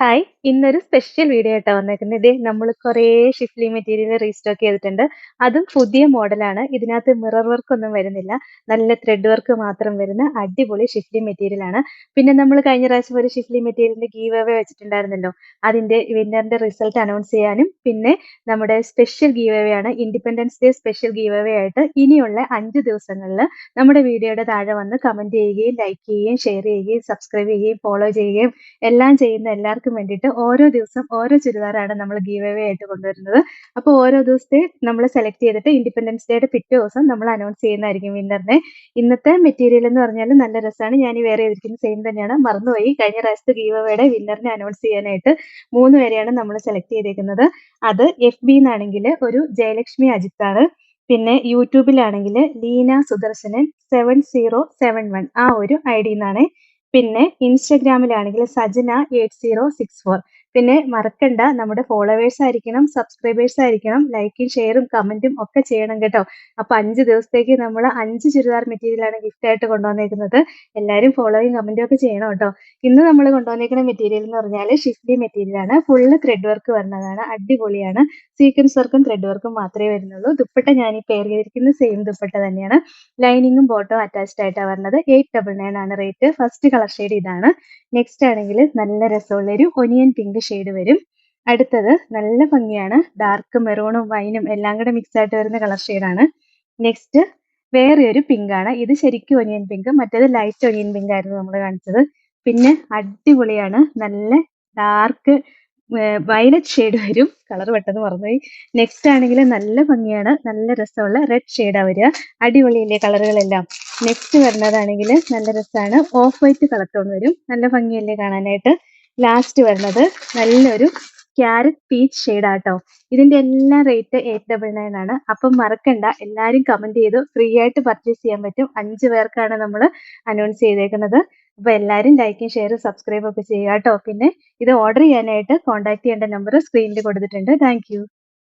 Hi. ഇന്നൊരു special video ആയിട്ടാണ് വന്നേക്കുന്നത്. ഇതേ നമ്മൾ കുറേ ഷിഫ്ലി മെറ്റീരിയൽ റീസ്റ്റോക്ക് ചെയ്തിട്ടുണ്ട്. അതും പുതിയ മോഡലാണ് ഇതിനകത്ത് മിറർ വർക്ക് ഒന്നും വരുന്നില്ല. നല്ല ത്രെഡ് വർക്ക് മാത്രം വരുന്ന അടിപൊളി ഷിഫ്ലി മെറ്റീരിയൽ ആണ്. പിന്നെ നമ്മൾ കഴിഞ്ഞ പ്രാവശ്യം ഒരു ഷിഫ്ലി മെറ്റീരിയലിന്റെ ഗീവ് അവേ വെച്ചിട്ടുണ്ടായിരുന്നല്ലോ. അതിന്റെ വിന്നറിന്റെ റിസൾട്ട് അനൗൺസ് ചെയ്യാനും പിന്നെ നമ്മുടെ സ്പെഷ്യൽ ഗീവ് അവേ ആണ് independence day special giveaway ആയിട്ട് ഇനിയുള്ള അഞ്ച് ദിവസങ്ങളിൽ നമ്മുടെ വീഡിയോയുടെ താഴെ വന്ന് കമന്റ് ചെയ്യുകയും ലൈക്ക് ചെയ്യുകയും ഷെയർ ചെയ്യുകയും സബ്സ്ക്രൈബ് ചെയ്യുകയും ഫോളോ ചെയ്യുകയും എല്ലാം ചെയ്യുന്ന എല്ലാവർക്കും വേണ്ടിയിട്ട് ഓരോ ദിവസം ഓരോ ചുരിദാറാണ് നമ്മൾ ഗീവ് അവേ ആയിട്ട് കൊണ്ടുവരുന്നത്. അപ്പോൾ ഓരോ ദിവസത്തെ നമ്മൾ സെലക്ട് ചെയ്തിട്ട് ഇൻഡിപെൻഡൻസ് ഡേയുടെ പിറ്റേ ദിവസം നമ്മൾ അനൗൺസ് ചെയ്യുന്നതായിരിക്കും വിന്നറിനെ ഇന്നത്തെ മെറ്റീരിയൽ എന്ന് പറഞ്ഞാൽ നല്ല രസമാണ്. ഞാൻ ഈ വേറെ ചെയ്തിരിക്കുന്ന സെയിം തന്നെയാണ്. മറന്നുപോയി. കഴിഞ്ഞ പ്രാവശ്യത്തെ ഗീവ് അവയുടെ വിന്നറിനെ അനൗൺസ് ചെയ്യാനായിട്ട് മൂന്ന് പേരെയാണ് നമ്മൾ സെലക്ട് ചെയ്തേക്കുന്നത്. അത് എഫ് ബി എന്നാണെങ്കിൽ ഒരു ജയലക്ഷ്മി അജിത്താണ്. പിന്നെ യൂട്യൂബിലാണെങ്കിൽ Leena Sudarshanan seven zero seven one ആ ഒരു ഐ ഡി നിന്നാണ് പിന്നെ ഇൻസ്റ്റഗ്രാമിലാണെങ്കിൽ Sajana eight zero six four. പിന്നെ മറക്കണ്ട നമ്മുടെ ഫോളോവേഴ്സ് ആയിരിക്കണം സബ്സ്ക്രൈബേഴ്സ് ആയിരിക്കണം ലൈക്കും ഷെയറും കമന്റും ഒക്കെ ചെയ്യണം കേട്ടോ. അപ്പൊ അഞ്ച് ദിവസത്തേക്ക് നമ്മൾ അഞ്ച് ചുരിദാർ മെറ്റീരിയൽ ആണ് ഗിഫ്റ്റ് ആയിട്ട് കൊണ്ടുവന്നേക്കുന്നത്. എല്ലാവരും ഫോളോയും കമന്റും ഒക്കെ ചെയ്യണം കേട്ടോ. ഇന്ന് നമ്മൾ കൊണ്ടുവന്നേക്കുന്ന മെറ്റീരിയൽ എന്ന് പറഞ്ഞാൽ ഷിഫ്റ്റി മെറ്റീരിയൽ ആണ്. ഫുള്ള് ത്രെഡ് വർക്ക് വരുന്നതാണ് അടിപൊളിയാണ്. സീക്വൻസ് വർക്കും ത്രെഡ് വർക്കും മാത്രമേ വരുന്നുള്ളൂ. ദുപ്പട്ട ഞാൻ ഈ പേര് ചെയ്തിരിക്കുന്ന സെയിം ദുപ്പട്ട തന്നെയാണ്. ലൈനിങ്ങും ബോട്ടവും അറ്റാച്ച്ഡ് ആയിട്ടാണ് വരുന്നത് എയ്റ്റ് ഡബിൾ നയൻ ആണ് റേറ്റ് ഫസ്റ്റ് കളർ ഷെയ്ഡ് ഇതാണ്. നെക്സ്റ്റ് ആണെങ്കിൽ നല്ല രസമുള്ള ഒരു ഒനിയൻ പിങ്ക് ഷെയ്ഡ് വരും. അടുത്തത് നല്ല ഭംഗിയാണ്. ഡാർക്ക് മെറൂണും വൈനും എല്ലാം കൂടെ മിക്സ് ആയിട്ട് വരുന്ന കളർ ഷെയ്ഡാണ് നെക്സ്റ്റ് വേറെ ഒരു പിങ്കാണ് ഇത് ശരിക്കും ഒനിയൻ പിങ്ക് മറ്റേത് ലൈറ്റ് ഒനിയൻ പിങ്ക് ആയിരുന്നു നമ്മൾ കാണിച്ചത്. പിന്നെ അടിപൊളിയാണ്. നല്ല ഡാർക്ക് വയലറ്റ് ഷെയ്ഡ് വരും. കളർ പെട്ടെന്ന് മറന്നുപോയി. നെക്സ്റ്റ് ആണെങ്കിൽ നല്ല ഭംഗിയാണ്. നല്ല രസമുള്ള റെഡ് ഷെയ്ഡാണ് വരിക. അടിപൊളിയല്ലേ കളറുകളെല്ലാം. നെക്സ്റ്റ് വരുന്നതാണെങ്കിൽ നല്ല രസമാണ്. ഓഫ് വൈറ്റ് കളർ ടോൺ വരും. നല്ല ഭംഗിയല്ലേ കാണാനായിട്ട്. ലാസ്റ്റ് വരുന്നത് നല്ലൊരു ക്യാരറ്റ് പീച്ച് ഷെയ്ഡാട്ടോ ഇതിന്റെ എല്ലാം റേറ്റ് എയ്റ്റ് ഡബിൾ നയൻ ആണ്. അപ്പം മറക്കണ്ട എല്ലാവരും കമന്റ് ചെയ്തു. ഫ്രീ ആയിട്ട് പർച്ചേസ് ചെയ്യാൻ പറ്റും. അഞ്ച് പേർക്കാണ് നമ്മൾ അനൗൺസ് ചെയ്തേക്കുന്നത്. അപ്പൊ എല്ലാവരും ലൈക്കും ഷെയറും സബ്സ്ക്രൈബും ഒക്കെ ചെയ്യുക കേട്ടോ. പിന്നെ ഇത് ഓർഡർ ചെയ്യാനായിട്ട് കോൺടാക്ട് ചെയ്യേണ്ട നമ്പർ സ്ക്രീനിൽ കൊടുത്തിട്ടുണ്ട്. താങ്ക്